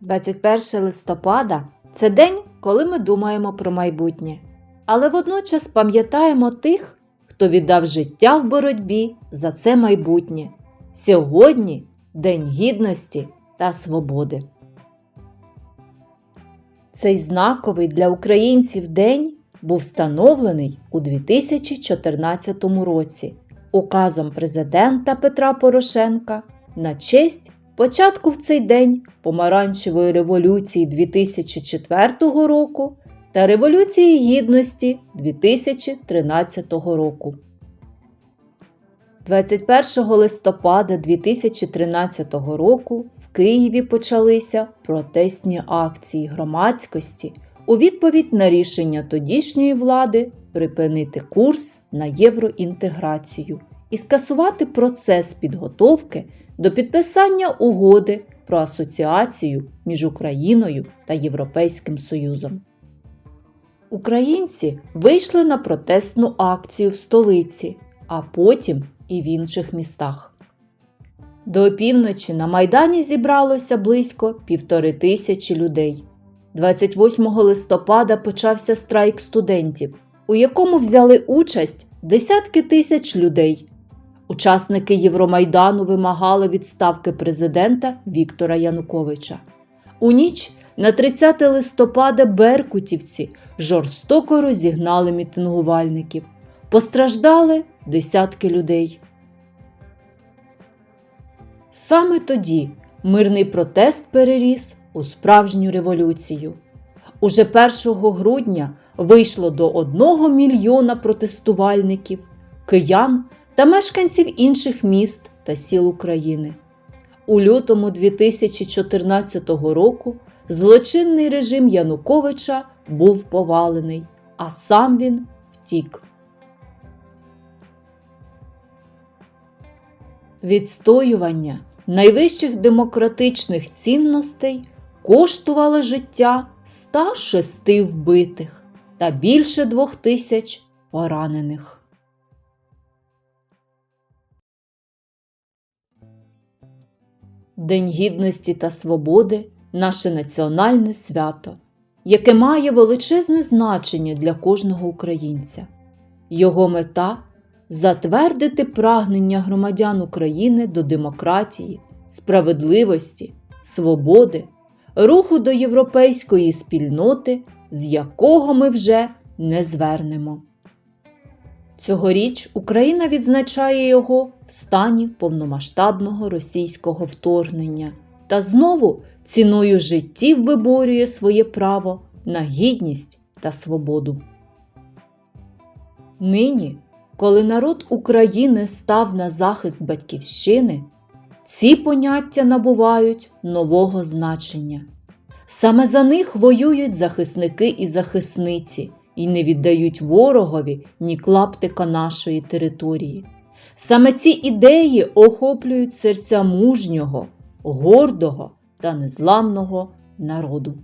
21 листопада це день, коли ми думаємо про майбутнє, але водночас пам'ятаємо тих, хто віддав життя в боротьбі за це майбутнє. Сьогодні День Гідності та Свободи. Цей знаковий для українців день був встановлений у 2014 році указом президента Петра Порошенка на честь початку в цей день Помаранчевої революції 2004 року та Революції Гідності 2013 року. 21 листопада 2013 року в Києві почалися протестні акції громадськості у відповідь на рішення тодішньої влади припинити курс на євроінтеграцію і скасувати процес підготовки до підписання угоди про асоціацію між Україною та Європейським Союзом. Українці вийшли на протестну акцію в столиці, а потім і в інших містах. До опівночі на Майдані зібралося близько півтори тисячі людей. 28 листопада почався страйк студентів, у якому взяли участь десятки тисяч людей. Учасники Євромайдану вимагали відставки президента Віктора Януковича. У ніч на 30 листопада беркутівці жорстоко розігнали мітингувальників. Постраждали десятки людей. Саме тоді мирний протест переріс у справжню революцію. Уже 1 грудня вийшло до 1 мільйона протестувальників, киян та мешканців інших міст та сіл України. У лютому 2014 року злочинний режим Януковича був повалений, а сам він втік. Відстоювання найвищих демократичних цінностей коштувало життя 106 вбитих та більше двох тисяч поранених. День гідності та свободи наше національне свято, яке має величезне значення для кожного українця. Його мета затвердити прагнення громадян України до демократії, справедливості, свободи, руху до європейської спільноти, з якого ми вже не звернемо. Цьогоріч Україна відзначає його в стані повномасштабного російського вторгнення та знову ціною життів виборює своє право на гідність та свободу. Нині, коли народ України став на захист батьківщини, ці поняття набувають нового значення. Саме за них воюють захисники і захисниці і не віддають ворогові ні клаптика нашої території. Саме ці ідеї охоплюють серця мужнього, гордого та незламного народу.